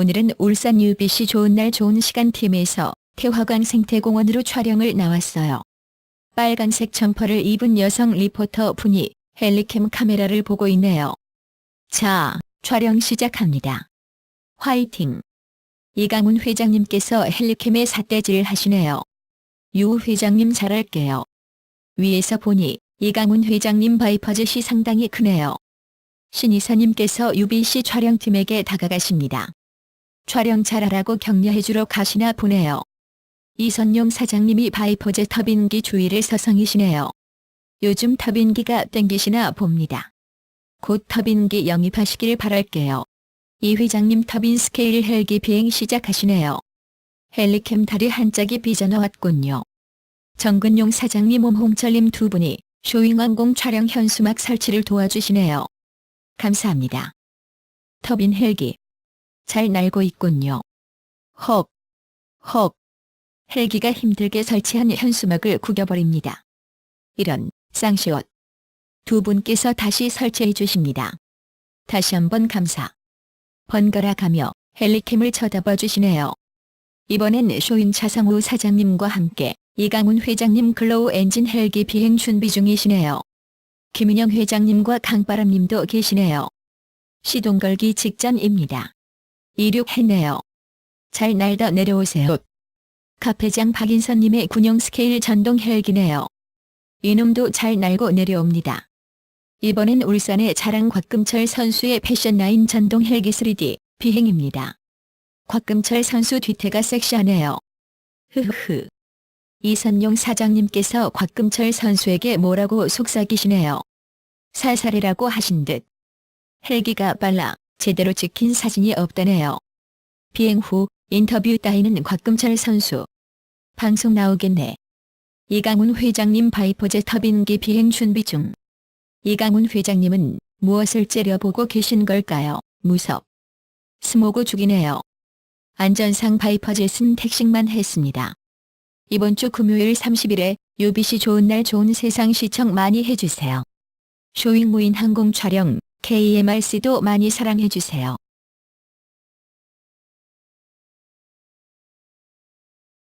오늘은 울산 UBC 좋은 날 좋은 시간 팀에서 태화강 생태공원으로 촬영을 나왔어요. 빨간색 점퍼를 입은 여성 리포터 분이 헬리캠 카메라를 보고 있네요. 자, 촬영 시작합니다. 화이팅! 이강훈 회장님께서 헬리캠에 삿대질을 하시네요. 유 회장님 잘할게요. 위에서 보니 이강훈 회장님 바이퍼즈시 상당히 크네요. 신이사님께서 UBC 촬영팀에게 다가가십니다. 촬영 잘하라고 격려해주러 가시나 보네요. 이선용 사장님이 바이퍼즈 터빈기 주위를 서성이시네요. 요즘 터빈기가 땡기시나 봅니다. 곧 터빈기 영입하시길 바랄게요. 이 회장님 터빈 스케일 헬기 비행 시작하시네요. 헬리캠 다리 한 짝이 삐져나왔군요. 정근용 사장님 옴홍철님 두 분이 쇼잉왕공 촬영 현수막 설치를 도와주시네요. 감사합니다. 터빈 헬기. 잘 날고 있군요. 헉. 헉. 헬기가 힘들게 설치한 현수막을 구겨버립니다. 이런 쌍시옷. 두 분께서 다시 설치해 주십니다. 다시 한번 감사. 번갈아 가며 헬리캠을 쳐다봐 주시네요. 이번엔 쇼인 차상우 사장님과 함께 이강훈 회장님 글로우 엔진 헬기 비행 준비 중이시네요. 김은영 회장님과 강바람님도 계시네요. 시동 걸기 직전입니다. 이륙했네요. 잘 날다 내려오세요. 카페장 박인선님의 군용 스케일 전동 헬기네요. 이놈도 잘 날고 내려옵니다. 이번엔 울산의 자랑 곽금철 선수의 패션라인 전동 헬기 3D 비행입니다. 곽금철 선수 뒤태가 섹시하네요. 흐흐흐. 이선용 사장님께서 곽금철 선수에게 뭐라고 속삭이시네요. 살살이라고 하신 듯. 헬기가 빨라 제대로 찍힌 사진이 없다네요. 비행 후 인터뷰 따위는 곽금철 선수. 방송 나오겠네. 이강훈 회장님 바이퍼제 터빈기 비행 준비 중. 이강훈 회장님은 무엇을 째려보고 계신 걸까요? 무섭. 스모그 죽이네요. 안전상 바이퍼젯은 택식만 했습니다. 이번 주 금요일 30일에 UBC 좋은 날 좋은 세상 시청 많이 해주세요. 쇼잉 무인 항공 촬영 KMRC도 많이 사랑해주세요.